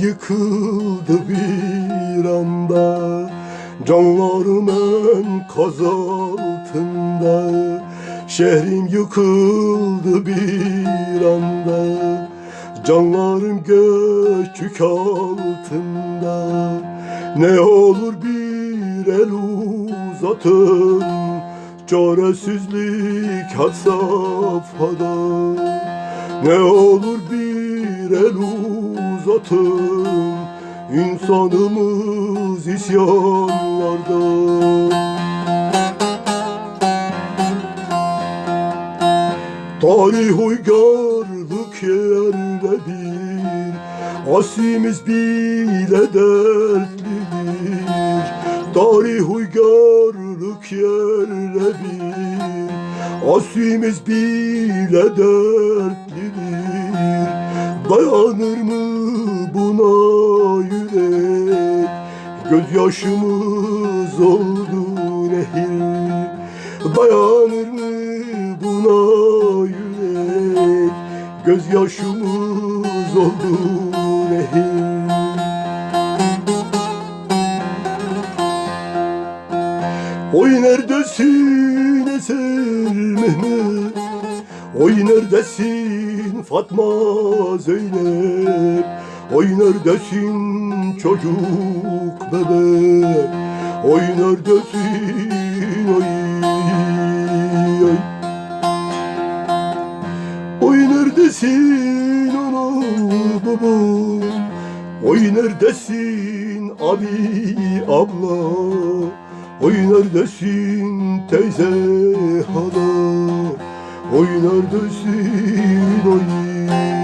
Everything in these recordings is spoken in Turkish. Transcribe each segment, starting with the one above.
yıkıldı bir anda Canlarım enkaz altında. Şehrim yıkıldı bir anda Canlarım göçük altında. Ne olur bir el uzatın Çaresizlik had safhada. Ne olur bir el uzatın İnsanımız isyanlarda. Tarih uygarlık yerle bir Asimiz bile dertlidir. Tarih uygarlık yerle bir Asimiz bile dertlidir. Dayanır mı buna yürek Gözyaşımız oldu nehir Dayanır mı buna yürek Gözyaşımız oldu nehir Oy neredesin Eser Mehmet? Oy neredesin Fatma Zeynep Oy neredesin çocuk bebek Oy neredesin oy oy. Oy neredesin ana baba. Oy neredesin abi abla. Oy neredesin teyze hala. Oy neredesin oy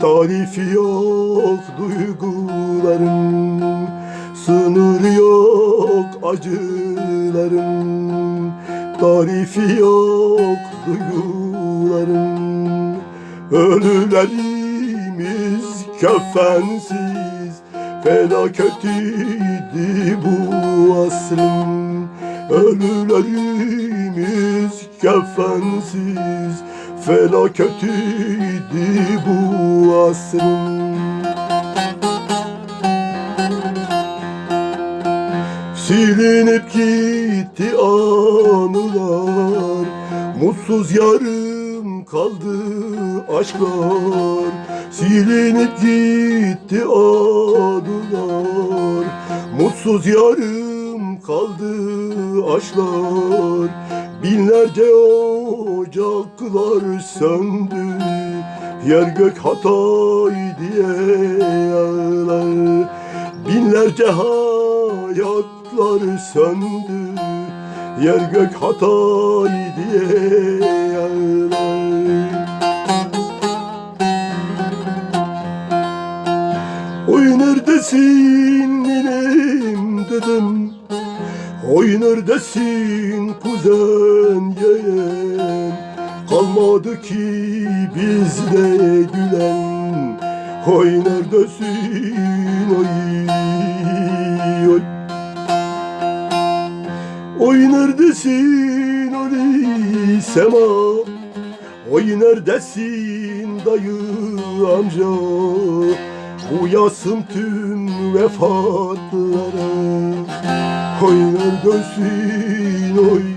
Tarifi yok duyguların Sınır yok acıların Tarifi yok duyguların Ölülerimiz kefensiz. Felaketiydi bu asrın Ölülerimiz kefensiz Felaketiydi bu asrın Silinip gitti anılar Mutsuz yarım kaldı aşklar. Silinip gitti anılar Mutsuz yarım kaldı aşklar Binlerce ocaklar söndü Yer gök Hatay diye ağlar Binlerce hayatlar söndü Yer gök Hatay diye ağlar Oy neredesin ninem dedim Oy neredesin kuzen yeğen? Kalmadı ki bizde gülen. Oy neredesin oy oy? Oy neredesin oy sema? Oy neredesin dayı amca? Uyasın tüm vefatlara Oy neredesin oy